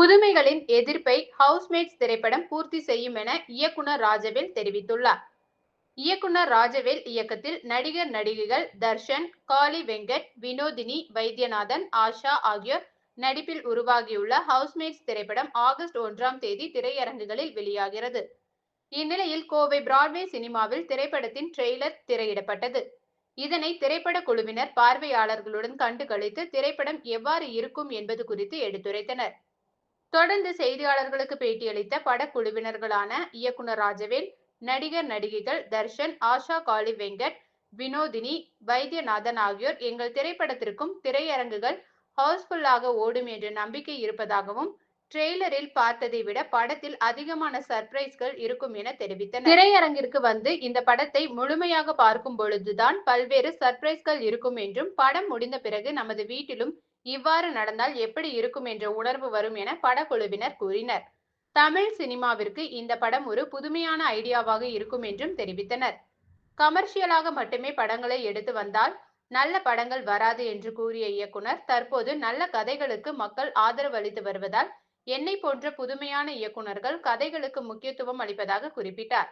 புதுமைகளின் எதிர்ப்பை ஹவுஸ்மேட்ஸ் திரைப்படம் பூர்த்தி செய்யும் என இயக்குனர் ராஜவேல் தெரிவித்துள்ளார். இயக்குனர் ராஜவேல் இயக்கத்தில் நடிகர் நடிகைகள் தர்ஷன் காளி வெங்கட் வினோதினி வைத்தியநாதன் ஆஷா ஆகியோர் நடிப்பில் உருவாகியுள்ள ஹவுஸ்மேட்ஸ் திரைப்படம் ஆகஸ்ட் ஒன்றாம் தேதி திரையரங்குகளில் வெளியாகிறது. இந்நிலையில் கோவை பிராட்வே சினிமாவில் திரைப்படத்தின் ட்ரெய்லர் திரையிடப்பட்டது. இதனை திரைப்பட குழுவினர் பார்வையாளர்களுடன் கண்டு கழித்து திரைப்படம் எவ்வாறு இருக்கும் என்பது குறித்து எடுத்துரைத்தனர். தொடர்ந்து செய்தியாளர்களுக்கு பேட்டியளித்த படக்குழுவினர்களான இயக்குனர் ராஜவேல் நடிகர் நடிகைகள் தர்ஷன் ஆஷா காளி வெங்கட் வினோதினி வைத்தியநாதன் ஆகியோர் எங்கள் திரைப்படத்திற்கும் திரையரங்குகள் ஹவுஸ்ஃபுல்லாக ஓடும் என்ற நம்பிக்கை இருப்பதாகவும் ட்ரெய்லரில் பார்த்ததை விட படத்தில் அதிகமான சர்ப்ரைஸ்கள் இருக்கும் என தெரிவித்தனர். திரையரங்கிற்கு வந்து இந்த படத்தை முழுமையாக பார்க்கும் பொழுதுதான் பல்வேறு சர்ப்ரைஸ்கள் இருக்கும் என்றும் படம் முடிந்த பிறகு நமது வீட்டிலும் இவ்வாறு நடந்தால் எப்படி இருக்கும் என்ற உணர்வு வரும் என படக்குழுவினர் கூறினர். தமிழ் சினிமாவிற்கு இந்த படம் ஒரு புதுமையான ஐடியாவாக இருக்கும் என்றும் தெரிவித்தனர். கமர்ஷியலாக மட்டுமே படங்களை எடுத்து வந்தால் நல்ல படங்கள் வராது என்று கூறிய இயக்குனர் தற்போது நல்ல கதைகளுக்கு மக்கள் ஆதரவு அளித்து வருவதால் என்னை போன்ற புதுமையான இயக்குனர்கள் கதைகளுக்கு முக்கியத்துவம் அளிப்பதாக குறிப்பிட்டார்.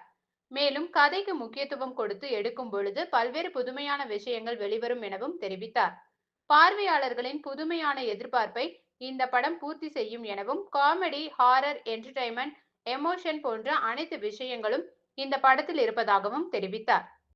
மேலும் கதைக்கு முக்கியத்துவம் கொடுத்து எடுக்கும் பொழுது பல்வேறு புதுமையான விஷயங்கள் வெளிவரும் எனவும் தெரிவித்தார். பார்வையாளர்களின் புதுமையான எதிர்பார்ப்பை இந்த படம் பூர்த்தி செய்யும் எனவும் காமெடி ஹாரர் என்டர்டைன்மெண்ட் எமோஷன் போன்ற அனைத்து விஷயங்களும் இந்த படத்தில் இருப்பதாகவும் தெரிவித்தார்.